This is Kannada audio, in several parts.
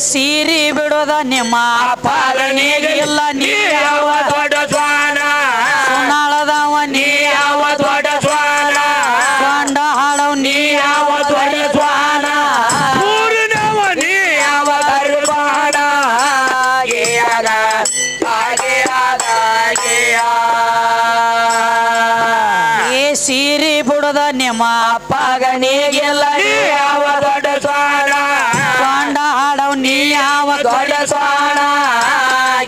ಸೀರಿ ಬಿಡೋದ ನಿಮ್ಮ ಇಲ್ಲ ನೀ ಯಾವ ದೊಡ್ಡ ದೊಡ್ಡ ಸ್ವಾನ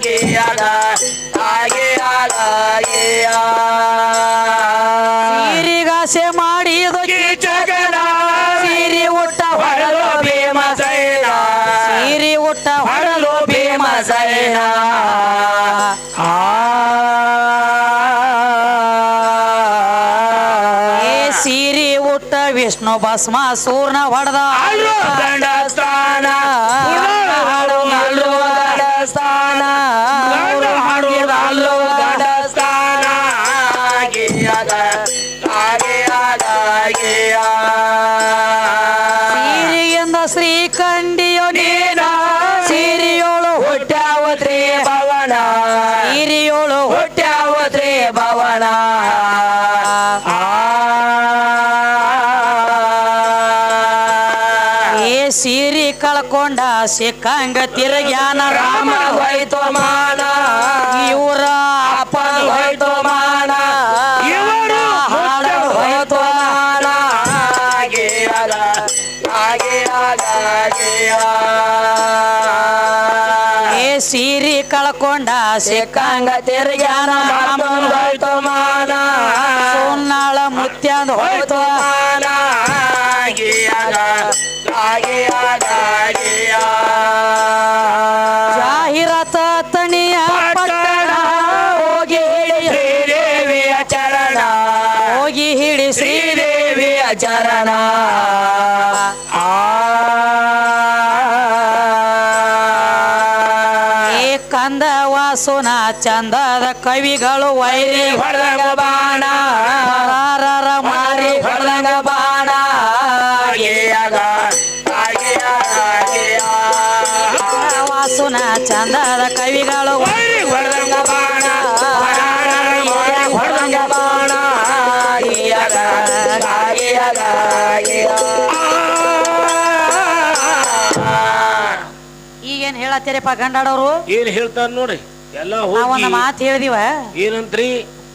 ಗೇಯಾಗ ಹಾಗೆಯಾಗ ಗೇಯ ಸೀರಿಗಾಸೆ ಮಾಡಿದ ಜಗನ ಸೀರಿ ಊಟ ಹೊರಲು ಭೀಮಸೇನ ಸೀರಿ ಊಟ ಹೊರಲು ಭೀಮ ಸೈನ. ಸೀರಿ ಊಟ ವಿಷ್ಣು ಭಸ್ಮ ಸೂರ್ಣ ಹೊಡೆದ ಅಲ್ಲೂ ಗಂಡಸ್ಥಾನ ಸಿಕ್ಕಂಗ ತಿರುಗ್ಯಾನ ರಾಮ ರಾಮ ಹೋಯ್ತು ಮಾನ. ಇವರ ಅಪ್ಪ ಹೋಯ್ತು ಮಾನ. ಇವರು ಹಾಡ ಹೋಯ್ತು ಏ ಸೀರಿ ಕಳ್ಕೊಂಡ ಸಿಕ್ಕಂಗ ತಿರುಗ್ಯಾನ ರಾಮ ವಾಸುನ ಚಂದದ ಕವಿಗಳು ವೈರಿ ಹೊಡೆದಂಗ ಬಾಣ. ಹೊರಾರರ ಮಾರಿ ಹೊಡೆದಂಗ ಬಾಣ. ಸುನ ಚಂದದ ಕವಿಗಳು ವೈರಿ ಹೊಡೆದಂಗ ಬಾಣ. ಹೊರಾರರ ಮಾರಿ ಹೊಡೆದಂಗ ಬಾಣ. ಈಗೇನ್ ಹೇಳತ್ತೀರಪ್ಪ ಗಂಡಾಡೋರು? ಏನ್ ಹೇಳ್ತಾರ ನೋಡಿ. ಎಲ್ಲ ನಾವೊಂದು ಹೋಗಿ ಮಾತು ಹೇಳಿದಿವ. ಏನಂತ್ರಿ?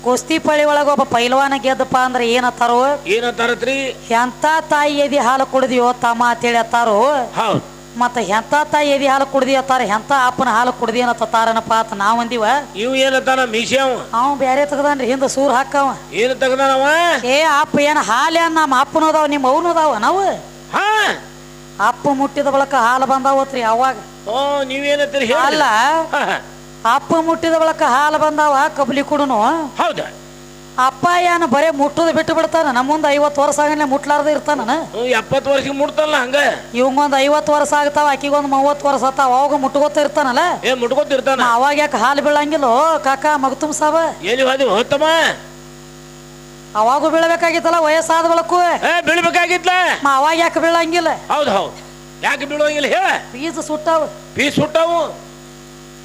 ಕುಸ್ತಿ ಪಳಿ ಒಳಗ ಒಬ್ಬ ಪೈಲ್ವಾನ ಗೆದ್ದಪ್ಪ ಅಂದ್ರೆ ಏನತ್ತಾರು ಏನಂತಾರತ್ರಿ ಎಂತ ತಾಯಿ ಎದಿ ಹಾಲು ಕುಡಿದಿಯೋ ತಮ್ಮ ಅಂತೇಳಿ ಅತ್ತಾರು? ಹೌದ್. ಮತ್ತ ಎಂತ ತಾಯಿ ಎದಿ ಹಾಲು ಕುಡ್ದಿ ಅತ್ತಾರ? ಎಂತ ಅಪ್ಪನ ಹಾಲು ಕುಡ್ದಿ ಅನ್ನತ್ತಾರನಪ್ಪ ಅಂತ ನಾವ್ ಅಂದಿವ. ಇವ್ ಏನಂತಾನ ಮೀಸ್ಯಾವ ಅವ? ಬ್ಯಾರೆ ತಗದಾನ್ರಿ ಹಿಂದ ಸೂರ್ ಹಾಕವ. ಏನ್ ತಗದಾನವ ಏ ಅಪ್ಪ ಏನ್ ಹಾಲೆ ನಮ್ಮ ಅಪ್ಪನೂ ಅದಾವ ನಿಮ್ಮ ಅವನು ಅದಾವ ನಾವು? ಹಾ. ಅಪ್ಪ ಮುಟ್ಟಿದ ಬಳಕ ಹಾಲು ಬಂದಾವತ್ರಿ ಅವಾಗ. ಓ ನೀವೇನಂತೀರಿ ಅಲ್ಲ. ಅಪ್ಪ ಮುಟ್ಟಿದ ಬಳಕ ಹಾಲು ಬಂದಾವ ಕಬ್ಲಿ ಕುಡುನು. ಹೌದ. ಅಪ್ಪ ಏನು ಬರೇ ಮುಟ್ಟುದು ಬಿಟ್ಟು ಬಿಡ್ತಾನ ನಮ್ಮ ಮುಂದೆ ಐವತ್ತು ವರ್ಷ ಆಗಲೇ ಮುಟ್ಲಾರ್ದ ಇರ್ತಾನ. ಎಪ್ಪತ್ತು ವರ್ಷ ಮುಟ್ತಲ್ಲ ಹಂಗ? ಇವಂಗೊಂದ್ ಐವತ್ತು ವರ್ಷ ಆಗ್ತಾವ ಆಕಿಗೊಂದ್ ಮೂವತ್ತು ವರ್ಷ ಆತಾವ ಅವಾಗ ಮುಟ್ಕೋತ ಇರ್ತಾನಲ್ಲ. ಏ ಮುಟ್ಕೊತಿರ್ತಾನ ಅವಾಗ ಯಾಕೆ ಹಾಲು ಬೀಳಂಗಿಲ್ಲೋ ಕಾಕ ಮಗತುಮ್ ಸಾಬ? ಎಲ್ಲಿ ಹೋದಿ ಹೋತಮ್ಮ? ಅವಾಗೂ ಬೀಳಬೇಕಾಗಿತ್ತಲ್ಲ ವಯಸ್ಸಾದ ಬಳಕು ಏ ಬೀಳ್ಬೇಕಾಗಿತ್ಲ? ಮಾ ಅವಾಗ ಯಾಕೆ ಬೀಳಂಗಿಲ್ಲ? ಹೌದು ಹೌದು. ಯಾಕೆ ಬೀಳಂಗಿಲ್ಲ ಹೇಳ? ಪೀಸ್ ಸುಟ್ಟಾವ. ಪೀಸ್ ಸುಟ್ಟಾವು?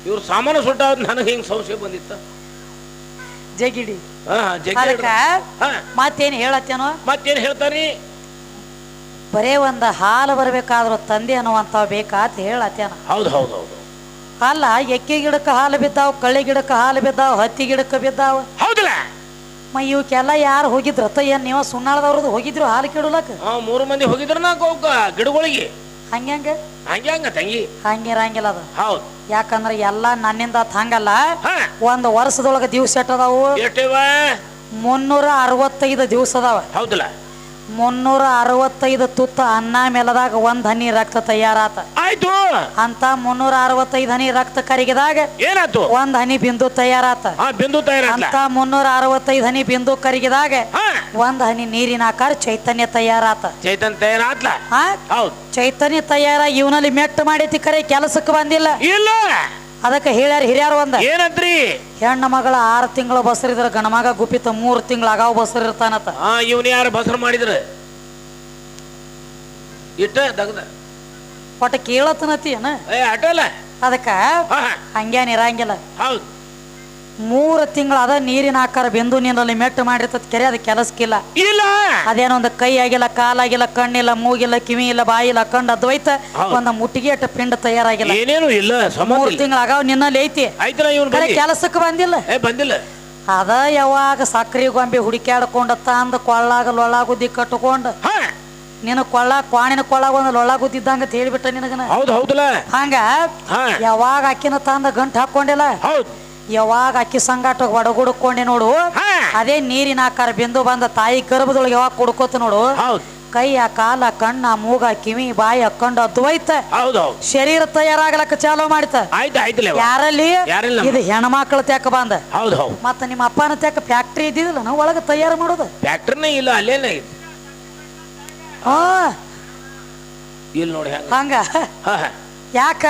ಇವ್ರ ಸಾಮಾನು ಸುಟ್ಟ ನನಗೆ ಹಿಂಗ್ ಸಂಶಯ ಬಂದಿತ್ತ? ಜಗಿಡಿ ಮತ್ತೇನ್ ಹೇಳತ್ತೇನೋ? ಮತ್ತೇನ್ ಹೇಳ್ತಾರಿ? ಬರೇ ಒಂದು ಹಾಲು ಬರ್ಬೇಕಾದ್ರ ತಂದೆ ಅನ್ನುವಂತ ಬೇಕಾ ಅಂತ ಹೇಳತ್ತೇನ. ಹೌದು ಹೌದು ಹೌದು. ಅಲ್ಲ ಎಕ್ಕೆ ಗಿಡಕ್ಕ ಹಾಲು ಬಿದ್ದಾವ್ ಕಳ್ಳಿ ಗಿಡಕ್ಕ ಹಾಲು ಬಿದ್ದಾವ್ ಹತ್ತಿ ಗಿಡಕ್ಕ ಬಿದ್ದಾವ. ಹೌದಲ್ಲ? ಮ ಇವಕ್ಕೆಲ್ಲ ಯಾರು ಹೋಗಿದ್ರತ್ತ ಏನ್ ನೀವು ಸುಣ್ಣಾಳದವ್ರದ್ದು ಹೋಗಿದ್ರು ಹಾಲು ಕೆಡಲಕ್ಕ ಹಾ ಮೂರು ಮಂದಿ ಹೋಗಿದ್ರ ನಾ ಗಿಡಗಳಿಗೆ. ಹಂಗ್ಯಾಂಗ? ಹಂಗೆ ಹಂಗ ತಂಗಿ. ಹಂಗಿರಂಗಿಲ್ಲ ಅದು. ಹೌದು. ಯಾಕಂದ್ರೆ ಎಲ್ಲ ನನ್ನಿಂದ ತಂಗಲ್ಲ ಹಂಗಲ್ಲ. ಒಂದ್ ವರ್ಷದೊಳಗ ದಿವ್ಸ ಎಟ್ಟದಾವು ಮುನ್ನೂರ ಅರವತ್ತೈದು ದಿವಸ ಅದಾವ. ಹೌದಲ್ಲ. ಮುನ್ನೂರ ಅರವತ್ತೈದು ತುತ್ತ ಅನ್ನ ಮೇಲದಾಗ ಒಂದ್ ಹನಿ ರಕ್ತ ತಯಾರಾತ. ಆಯ್ತು ಅಂತ ಮುನ್ನೂರ ಅರವತ್ತೈದು ಹನಿ ರಕ್ತ ಕರಗಿದಾಗ ಏನಾಯ್ತು? ಒಂದ್ ಹನಿ ಬಿಂದು ತಯಾರಾತ. ಬಿಂದು ಅಂತ ಮುನ್ನೂರ ಅರವತ್ತೈದು ಹನಿ ಬಿಂದು ಕರಗಿದಾಗ ಹಾ. ಒಂದ್ ಹನಿ ನೀರಿನ ಆಕಾರ ಚೈತನ್ಯ ತಯಾರಾತ. ಚೈತನ್ಯ ತಯಾರಾತ್ಲ? ಹಾ? ಹೌದ್. ಚೈತನ್ಯ ತಯಾರ ಇವನಲ್ಲಿ ಮೆಟ್ಟು ಮಾಡೈತಿ ಕರೆ ಕೆಲಸಕ್ಕೆ ಬಂದಿಲ್ಲ. ಇಲ್ಲ. ಅದಕ್ಕೆ ಹೇಳ್ಯಾರ ಹಿರಿಯರು ಒಂದ. ಏನಂತ್ರಿ? ಹೆಣ್ಣ ಮಗಳ ಆರು ತಿಂಗಳ ಬಸರಿದ್ರ ಗಣಮಗ ಗುಪ್ಪಿತ ಮೂರ್ ತಿಂಗಳ ಆಗಾವ್ ಬಸರ್ ಇರ್ತಾನತ್ತ ಹಾ ಇವನ್ ಯಾರು ಬಸರ್ ಮಾಡಿದ್ರ? ಇಟ್ಟ ದಗದ. ಒಟ್ಟ ಕೇಳತ್ತನತಿ ಏನ? ಏ ಅಟಲ್ಲ ಅದಕ್ಕ. ಹಂಗೇನ್ ಇರಂಗಿಲ್ಲ. ಹೌದು. ಮೂರು ತಿಂಗಳ ಅದ ನೀರಿನ ಆಕಾರ ಬಿಂದು ನೀರಲ್ಲಿ ಮೆಟ್ಟು ಮಾಡಿರ್ತದ. ಕೆರೆ ಅದ ಕೆಲಸಕ್ಕಿಲ್ಲ. ಇಲ್ಲ. ಅದೇನೋ ಒಂದು ಕೈ ಆಗಿಲ್ಲ ಕಾಲಾಗಿಲ್ಲ ಕಣ್ಣಿಲ್ಲ ಮೂಗಿಲ್ಲ ಕಿವಿ ಇಲ್ಲ ಬಾಯಿ ಇಲ್ಲ ಕಂಡು ಅದ್ವೈತ. ಒಂದ್ ಮುಟ್ಟಿಗೆ ಅಟ್ಟ ಪಿಂಡ ತಯಾರಾಗಿಲ್ಲ. ಏನೇನು ಇಲ್ಲ ಮೂರು ತಿಂಗಳ ಆಗಾವ್ ನಿನ್ನಲ್ಲಿ ಐತಿ. ಆಯ್ತಲ್ಲ ಇವನ್ ಕರೆ ಕೆಲಸಕ್ಕೆ ಬಂದಿಲ್ಲ. ಏ ಬಂದಿಲ್ಲ. ಅದ ಯಾವಾಗ ಸಕ್ರಿ ಗೊಂಬೆ ಹುಡುಕ್ಯಾಡ್ಕೊಂಡ ತಂದ ಕೊಳ್ಳಾಗ ಲೊಳ್ಳಾಗುದ್ದಿ ಕಟ್ಟಕೊಂಡು. ನಿನ್ನ ಕೊಳ್ಳ ಕ್ವಾಣಿನ ಕೊಳ್ಳಾಗ ಒಂದು ಲೊಳ್ಳಾಗುದ್ದಿದ್ದಂಗ ಅಂತ ಹೇಳಿಬಿಟ್ಟ ನಿನಗನ. ಹೌದು ಹೌದಲ್ಲ. ಹಂಗ ಯಾವಾಗ ಅಕ್ಕಿನ ತಂದ ಗಂಟು ಹಾಕೊಂಡಿಲ್ಲ. ಹೌದು. ಯಾವಾಗ ಅಕ್ಕಿ ಸಂಗಾಟ ಒಡಗುಡ್ಕೊಂಡೆ ನೋಡು. ಅದೇ ನೀರಿನ ಆಕಾರ ಬಿಂದು ಬಂದ ತಾಯಿ ಗರ್ಭದೊಳಗೆ ಯಾವಾಗ ಕುಡ್ಕೋತ ನೋಡು. ಹೌದು. ಕೈಯ ಕಾಲ ಕಣ್ಣ ಮೂಗ ಕಿವಿ ಬಾಯಿ ಹಾಕೊಂಡು ಅದ್ವೈತ ಶರೀರ ತಯಾರಾಗ್ಲಕ್ಕ ಚಾಲು ಮಾಡಿತ. ಯಾರಲ್ಲಿ? ಇದು ಹೆಣ್ಮಕ್ಳ ತೆಕ್ಕ ಬಂದ. ಹೌದು ಹೌದು ಮತ್ತ ನಿಮ್ಮ ಅಪ್ಪನ ತೆಕ್ಕ ಫ್ಯಾಕ್ಟ್ರಿ ಇದ್ದಿದಿಲ್ಲ ನಾವು ಒಳಗೆ ತಯಾರು ಮಾಡೋದು. ಫ್ಯಾಕ್ಟ್ರಿನೇ ಇಲ್ಲ ಅಲ್ಲೇನೆ ಐತಿ ಹಾ ಇಲ್ಲಿ ನೋಡಿ ಹೆಂಗ. ಯಾಕ?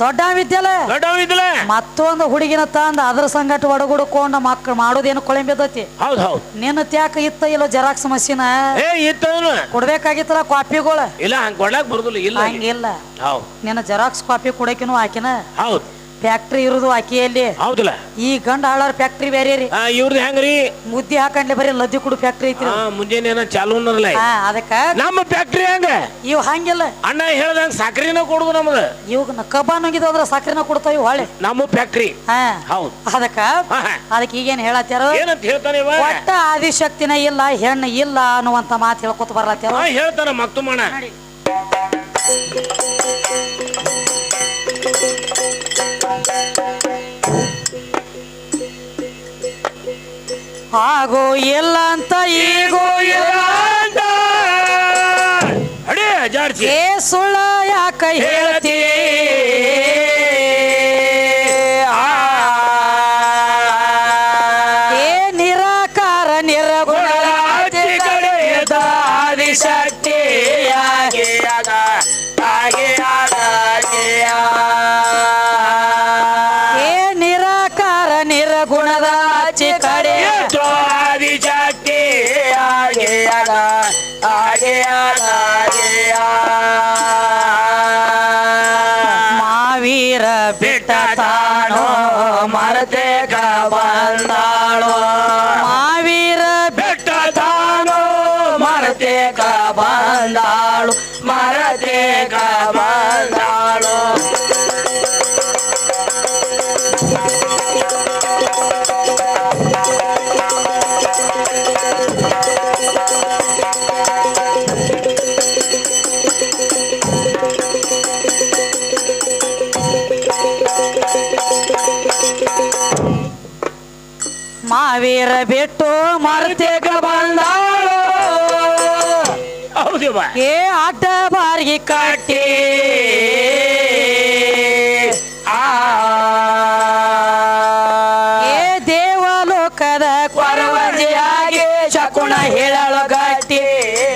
ದೊಡ್ಡ ವಿದ್ಯಾಲ ದೊಡ್ಡ ಇದ್ದಲ್ಲ ಮತ್ತೊಂದು ಹುಡುಗಿನ ತಂದ ಅದ್ರ ಸಂಗಟ ಒಡಗುಡ್ಕೊಂಡು ಮಕ್ಕಳು ಮಾಡೋದೇನು ಕೊಳೆಂಬಿದ್ದತಿ ಹೌದು ಹೌದು. ನಿನ್ನ ತ್ಯಾಕ ಇತ್ತ ಇಲ್ಲ ಜೆರಾಕ್ಸ್ ಮಷೀನ್? ಏ ಇತ್ತವನು ಕೊಡ್ಬೇಕಾಗಿತ್ತಲ್ಲ ಕಾಪಿಗಳು? ಇಲ್ಲ ಹಂಗ್ ಕೊಡ್ಲಾಕ್ ಬರುದಿಲ್ಲ ಇಲ್ಲ. ಹಂಗಿಲ್ಲ. ಹೌದು. ನಿನ್ನ ಜೆರಾಕ್ಸ್ ಕಾಪಿ ಕೊಡಕಿನೂ ಆಕಿನ? ಹೌದು. ಫ್ಯಾಕ್ಟ್ರಿ ಇರುದು ಆಕಿಯಲ್ಲಿ. ಹೌದಲ್ಲ. ಈ ಗಂಡ ಹಾಳಾರ ಫ್ಯಾಕ್ಟ್ರಿ ಬೇರೆ ರೀ. ಆ ಇವ್ರದ್ದು ಹೆಂಗ್ರಿ? ಮುದ್ದೆ ಹಾಕಂಡ್ಲಿ ಬರೀ ಲದ್ದಿ ಕುಡು ಫ್ಯಾಕ್ಟ್ರಿ ಐತಿ ಮುಂಜಾನೆ ಏನೋ ಚಾಲು ಅನ್ನೋರಲ್ಲ ಹಾ ಅದಕ್ಕ ನಮ್ಮ ಫ್ಯಾಕ್ಟ್ರಿ ಹೆಂಗ? ಇವ್ ಹಂಗಿಲ್ಲ. ಅಣ್ಣ ಹೇಳ್ದಂಗ ಸಕ್ರಿನ ಕೊಡುದು ನಮ್ದು. ಇವಾಗ ಕಬ್ಬ ನುಂಗಿದ ಅಂದ್ರೆ ಸಕ್ರಿನ ಕೊಡ್ತಾವ ಹೊಳೆ. ನಮ್ಮ ಫ್ಯಾಕ್ಟ್ರಿ ಹಾ. ಹೌದು. ಅದಕ್ಕ ಹಾ, ಹಾ. ಅದಕ್ಕೆ ಈಗೇನ್ ಹೇಳತ್ಯಾರ? ಏನಂತ ಹೇಳ್ತಾನೆ ಇವ? ಒಟ್ಟ ಆದಿಶಕ್ತಿನ ಇಲ್ಲ ಹೆಣ್ಣು ಇಲ್ಲ ಅನ್ನುವಂತ ಮಾತು ಹೇಳ್ಕೊತ ಬರ್ಲತ್ಯಾರ. ಹಾ ಹೇಳ್ತಾನ ನೋಡಿ. ಆಗೋ ಎಲ್ಲ ಅಂತ ಈಗೋ ಇಲ್ಲ ಅಡಿ ಜಾಡ್ಸಿ ಏ ಸುಳ್ಳ ಯಾಕ ಹೇಳ್ತಿ? ಬಿಟ್ಟ ತಾಣೋ ಮಾವೀರ ಬಿಟ್ಟು ಮರ್ತೇಗ ಬಂದಾಳು. ಹೌದು ಏ ಅಡ್ಡ ಬಾರಿ ಕಟ್ಟಿ. ಏ ದೇವಲೋಕದ ಕೊರವಂಜಿಯಾಗಿ ಶಕುನ ಹೇಳಲು ಗಟ್ಟಿ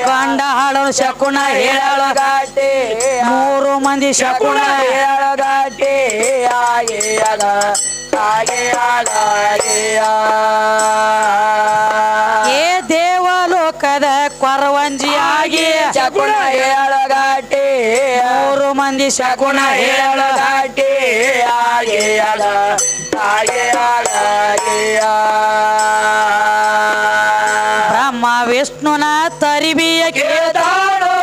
ಕಂಡ ಹಾಳು ಶಕುನ ಹೇಳಲು ಗಟ್ಟಿ ಮೂರು ಮಂದಿ ಶಕುಣ ಹೇಳಲು ಆಗಿ ಅಗ ಆಗಿ ಏ ದೇವಲೋಕದ ಕೊರವಂಜಿಯಾಗಿ ಶಕುನ ಹೇಳಗಾಟಿ ಮೂರು ಮಂದಿ ಶಕುನ ಹೇಳಗಾಟೆ ಗಾಟಿ ಆಗಿ ಅಗ ಆಗಿ ಆಗಾಗಿಯ ಬ್ರಹ್ಮ ವಿಷ್ಣುನ ತರಿಬಿಯ ಕೇಳ್ತಾಳು.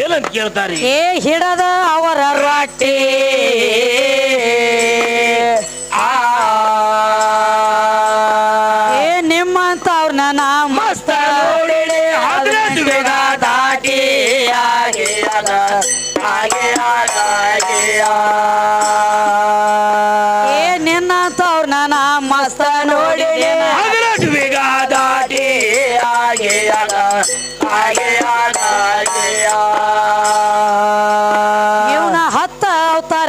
ಏನಂತ ಕೇಳ್ತಾರಿ? ಏ ಹಿಡದ ಅವರ ರೊಟ್ಟಿ.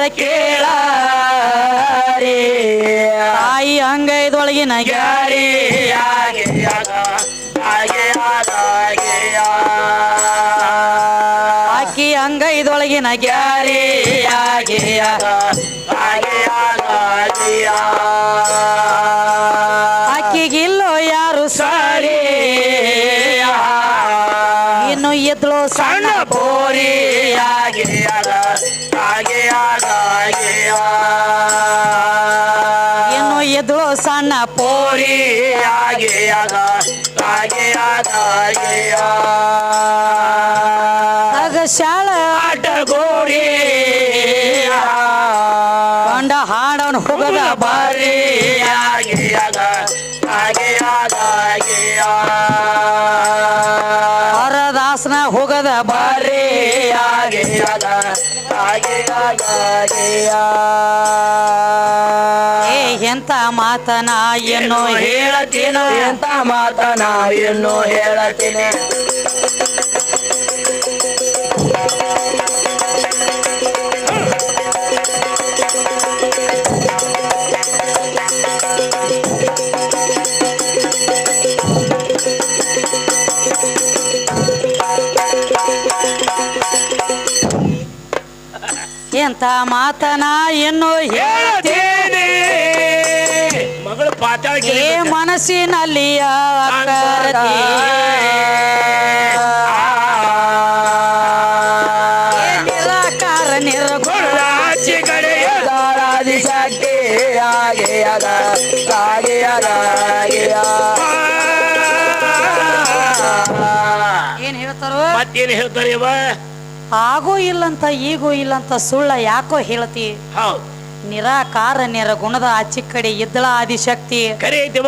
ಅವತಾರ ಕೇಳ ತಾಯಿ ಅಂಗೈದೊಳಗಿನ ಯಾರಿ ಆಗಿ ಅಕ್ಕಿ ಆಕಿ ಅಂಗೈದೊಳಗಿನ ಗ್ಯಾರಿ ಆಗಿಯ ಇನ್ನು ಎದುಳು ಸಣ್ಣ ಪೋರಿ ತಗ ಶಾಳ ಆಟಗೋಡಿ ಕಂಡ ಹಾಡವನು ಹೋಗದ ಬಾರಿ. ಹರದಾಸನ ಹೋಗದ ಬಾರಿ. ಏ ಎಂತ ಮಾತನ ಏನು ಹೇಳತೀನೋ. ಎಂತ ಮಾತನ ಏನು ಹೇಳತೀನಿ. ಎಂತ ಮಾತನ ಏನು ಹೇಳ್ತೀನಿ. ಮಗಳು ಪಾತಾಳಕ್ಕೆ ಏ ಮನಸ್ಸಿನಲ್ಲಿ ಏ ನಿರಾಕಾರ ನಿರ್ಗುಣ ಏನ್ ಹೇಳ್ತಾರೋ? ಮತ್ತೇನು ಹೇಳ್ತಾರೆ ಇವ? ಆಗೂ ಇಲ್ಲಂತ ಈಗೂ ಇಲ್ಲಂತ ಸುಳ್ಳ ಯಾಕೋ ಹೇಳ್ತಿ? ಹೌದು. ನಿರಾಕಾರ ನಿರಗುಣದ ಆಚಿ ಕಡೆ ಇದ್ದಳ ಆದಿಶಕ್ತಿ ಕರೆ ಐತಿವ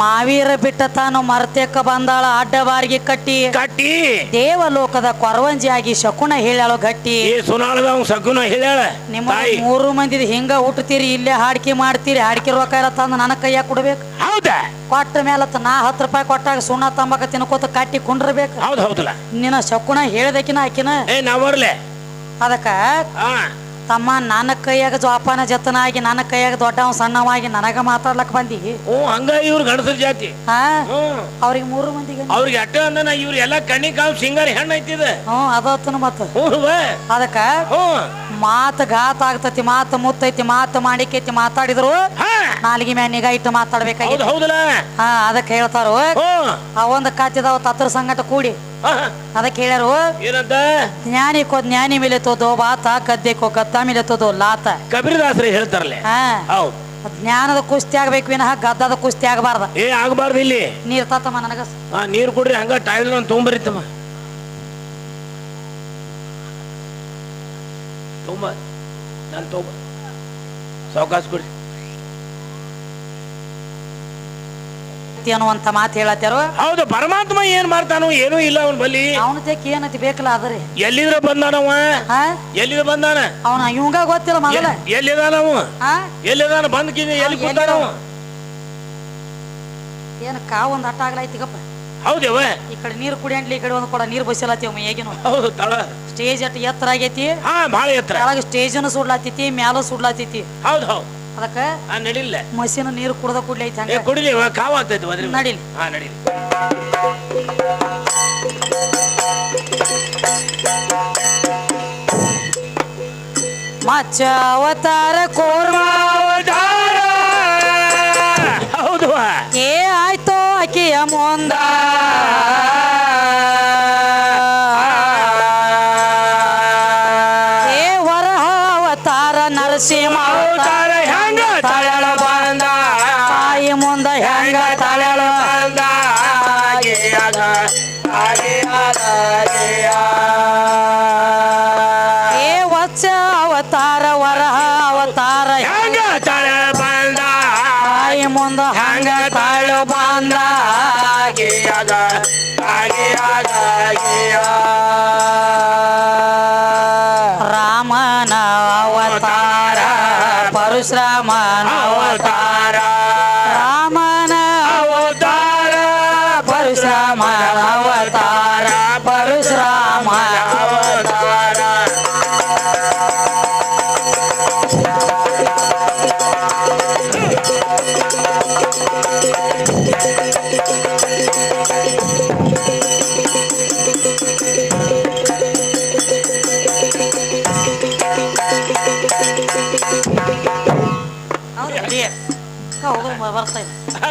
ಮಾವೀರ ಬಿಟ್ಟ ತಾನು ಮರ್ತೇಕ ಬಂದಾಳ ಅಡ್ಡ ಬಾರಿಗೆ ಕಟ್ಟಿ. ಕಟ್ಟಿ. ದೇವಲೋಕದ ಕೊರವಂಜಿಯಾಗಿ ಶಕುನ ಹೇಳ್ಯಾಳು ಗಟ್ಟಿ. ಈ ಸುನಾಳದ ಅವ್ನು ಸಗುನ ಹೇಳ್ಯಾಳ? ನಿಮ್ಮ ತಾಯಿ. ಮೂರು ಮಂದಿ ಹಿಂಗ ಹುಟ್ಟುತ್ತೀರಿ ಇಲ್ಲೇ ಹಾಡಿಕೆ ಮಾಡ್ತೀರಿ ಹಾಡಿಕೆ ರೊಕ್ಕ ಎಲ್ಲ ತಂದು ನನ್ನ ಕೈಯಾಗ ಕೊಡ್ಬೇಕು? ಹೌದಾ? ಕೊಟ್ಟ ಮೇಲೆ ನಾ ಹತ್ತು ರೂಪಾಯಿ ಕೊಟ್ಟಾಗ ಸುಣ್ಣ ತಂಬಾಕ ತಿನ್ಕೋತ ಕಟ್ಟಿ ಕುಂಡ್ರಬೇಕು? ಹೌದು ಹೌದಲ್ಲ. ನಿನ್ನ ಶಕುನ ಹೇಳ್ದಕಿನ ಆಕಿನ? ಏ ನಾ ಬರ್ಲೆ. ಅದಕ್ಕ ತಮ್ಮ ನನ್ನ ಕೈಯಾಗ ಜೋಪಾನ ಜತನಾಗಿ ನನ್ನ ಕೈಯಾಗ ದೊಡ್ಡವ ಸಣ್ಣವಾಗಿ ನನಗ ಮಾತಾಡ್ಲಕ್ ಬಂದಿ? ಹ್ಞೂ ಹಂಗ ಇವ್ರು ಗಣಸರ ಜಾತಿ. ಹಾ? ಹ್ಮ್ ಅವ್ರಿಗೆ ಮೂರು ಮಂದಿಗೆ ಅವ್ರಿಗೆ ಅಟ್ಟ ಅಂದನ ಇವ್ರ ಎಲ್ಲ ಕಣ್ಣಿ ಕಾವ್ ಸಿಂಗಾರಿ ಹೆಣ್ಣು ಐತಿದ. ಹ್ಞೂ ಅದತ್ತನ ಮತ್ತ. ಹ್ಞೂ ಅದಕ್ಕ ಹ್ಞೂ. ಮಾತು ಘಾತ ಆಗ್ತತಿ ಮಾತು ಮುತ್ತೈತಿ ಮಾತು ಮಾಡಿಕೈತಿ ಮಾತಾಡಿದ್ರು ನಾಲ್ಗಿ ಮ್ಯಾಲ ನಿಗಾ ಇಟ್ಟು ಮಾತಾಡ್ಬೇಕಾಗಿ ಹೌದು ಹೌದಲ್ಲ. ಹಾ ಅದಕ್ಕೆ ಹೇಳ್ತಾರು ಆ ಒಂದು ಕಾತಿದಾವ ತತ್ರ ಸಂಗಟ ಕೂಡಿ. ಅದಕ್ಕೆ ಹೇಳ್ಯಾರು ಏನಂತ? ಜ್ಞಾನಿಕೋ ಜ್ಞಾನಿ ಮಿಲೆತೋದು ಬಾತ ಕತ್ತಾ ಮೇಲೆ ಮಿಲೆತೋದು ಲಾತ. ಕಬೀರದಾಸರೇ ಹೇಳ್ತಾರಲ್ಲ? ಹೌದು. ಜ್ಞಾನದ ಕುಸ್ತಿ ಆಗ್ಬೇಕು ವಿನಃ ಗದ್ದದ ಕುಸ್ತಿ ಆಗಬಾರ್ದ. ಏ ಆಗಬಾರ್ದು ಇಲ್ಲಿ. ನೀರ್ ತಾತಮ್ಮ ನನಗ. ಆ ನೀರು ಕುಡ್ರಿ ಹಂಗ ಟೈಲ್ ತೊಗೊಂಬರಿತಮ್ಮ ತೊಗೊಂಬ ನಾನು ತೊಗೊಂಬ ಸಾವಕಾಶ ಕೊಡ್ರಿ ಅನ್ನುವಂತ ಮಾತು ಹೇಳತ್ತಾರ ಹೌದು ಪರಮಾತ್ಮ ಏನ್ ಮಾಡ್ತಾನೋ ಏನೂ ಇಲ್ಲ ಅವನ್ ಬಲ್ಲಿ. ಅವನ ತೆಕ್ ಏನತಿ ಬೇಕಲ್ಲ ಅದ್ರಿ ಎಲ್ಲಿದ್ರ ಬಂದಾನವ ಹಾ? ಎಲ್ಲಿದ್ರ ಬಂದಾನ? ಅವನ ಇವಂಗ ಗೊತ್ತಿಲ್ಲ ಮಗಳ ಎಲ್ಲಿದಾನ ಎಲ್ಲಿದಾನವ ಹಾ? ಎಲ್ಲಿದಾನ? ಬಂದ್ ಕಿನಿ ಎಲ್ಲಿ ಕೂತಾನವ ಏನು ಕಾವ್ ಒಂದ್ ಅಟ್ಟ ಆಗ್ಲಾಯ್ತಿಗಪ್ಪ ಹೌದೇವ ಈ ಕಡೆ ನೀರು ಕುಡಿಯಂಡ್ಲಿ ಈ ಕಡೆ ಒಂದು ಕೊಡ ನೀರು ಬಸಿಲತ್ತೀವ ಹೇಗಿನ ಹೌದು ತಳ. ಸ್ಟೇಜ್ ಅಟ್ ಎತ್ತರ ಆಗೈತಿ. ಹಾ ಭಾಳ ಎತ್ತರ. ಕೆಳಗ ಸ್ಟೇಜನ್ನು ಸುಡ್ಲಾತೈತಿ ಮ್ಯಾಲ ಸುಡ್ಲಾತೈತಿ. ಹೌದು ಹೌದು. ಅದಕ್ಕ ಆ ನಡಿಲ್ಲ. ಮಸಿನ ನೀರು ಕುಡ್ದ ಕುಡ್ಲಿ ಐತಿ ಹಂಗ. ಕುಡಿಲಿ ಕಾವ್ ಆಗ್ತೈತಿ ಅದ್ರಿ ನಡಿಲಿ. ಹಾ ನಡಿಲಿ. ಮಚ್ಚ ಅವತಾರ ಕೋರ್ಮ ಅವತಾರ. ಹೌದು. ಏ ಆಯ್ತೋ ಆಕೆಯ ಮುಂದ. ಮುಂದ ಹಂಗ ತಾಳು ಬಂದ ಆಗಿಯಾದ ಆಗಿಯಾದ ರಾಮನ ಅವತಾರ ಪರಶುರಾಮನ ಅವತಾರ.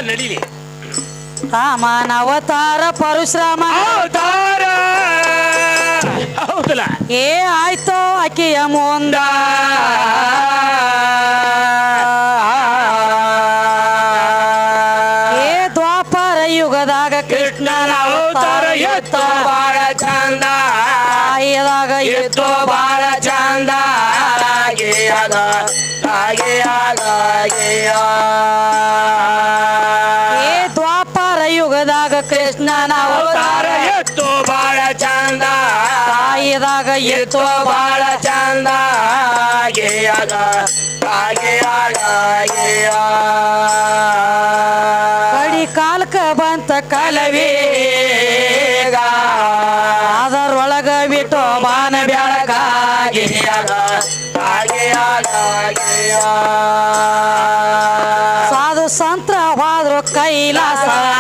ನಡೀಲಿ. ರಾಮನವತಾರ ಪರಶುರಾಮ ಅವತಾರ! ಹೌದಲ್ಲ? ಏ ಆಯ್ತೋ ಆಕೆಯ ಮುಂದ? ಏ ದ್ವಾಪರ ಯುಗದಾಗ ಕೃಷ್ಣನ ಅವತಾರ ಎತ್ತೋ ಬಾಳ ಚಂದ. ಎತ್ತೋ ಯುಗದಾಗ ಕೃಷ್ಣನ ಅವತಾರ ಎತ್ತು ಬಾಳ ಚಂದ. ತಾಯಿದಾಗ ಎತ್ತು ಬಾಳ ಚಂದ. ಹಾಗೆ ಕಡಿ ಕಾಲ್ಕ ಬಂತ ಕಲವೇ ಕಲವೇಗ. ಅದರೊಳಗ ಬಿಟ್ಟು ಬಾನ ಬೆಳಕಾಗಿ ಸಾಧು ಸಂತ್ರವಾದ್ರು ಕೈಲಾಸ ಅದರೊಳಗ ತುಕಾರಾಮನ ಬೆಳಕ ಬೆಳಕಾಗಿ